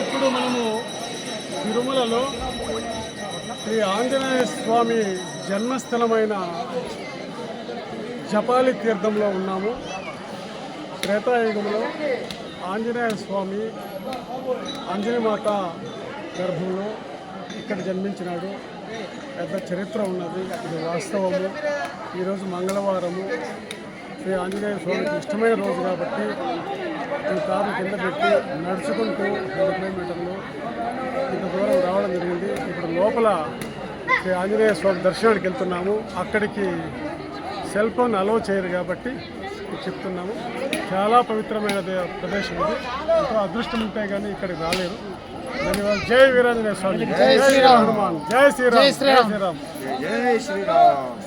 ఇప్పుడు మనము తిరుమలలో శ్రీ ఆంజనేయ స్వామి జన్మస్థలమైన జపాలి తీర్థంలో ఉన్నాము. త్రేతాయుగంలో ఆంజనేయ స్వామి ఆంజనేయమాత గర్భంలో ఇక్కడ జన్మించినాడు. పెద్ద చరిత్ర ఉన్నది. ఇది వాస్తవము. ఈరోజు మంగళవారము. శ్రీ ఆంజనేయ స్వామికి ఇష్టమైన రోజు కాబట్టి ఈ కారు కింద పెట్టి నడుచుకుంటూ రెండు కిలోమీటర్లు ఇంత దూరం రావడం జరిగింది. ఇప్పుడు లోపల శ్రీ ఆంజనేయ స్వామి దర్శనానికి వెళ్తున్నాము. అక్కడికి సెల్ ఫోన్ అలో చేయరు కాబట్టి చెప్తున్నాము. చాలా పవిత్రమైన దే- ప్రదేశం ఇది. ఎంతో అదృష్టం ఉంటే కానీ ఇక్కడికి రాలేరు. ధన్యవాదాలు. జై వీరాంజనేయ స్వామి. జై శ్రీరామ్. హనుమాన్ జై శ్రీరామ్. జై శ్రీరామ్. జై శ్రీరామ్.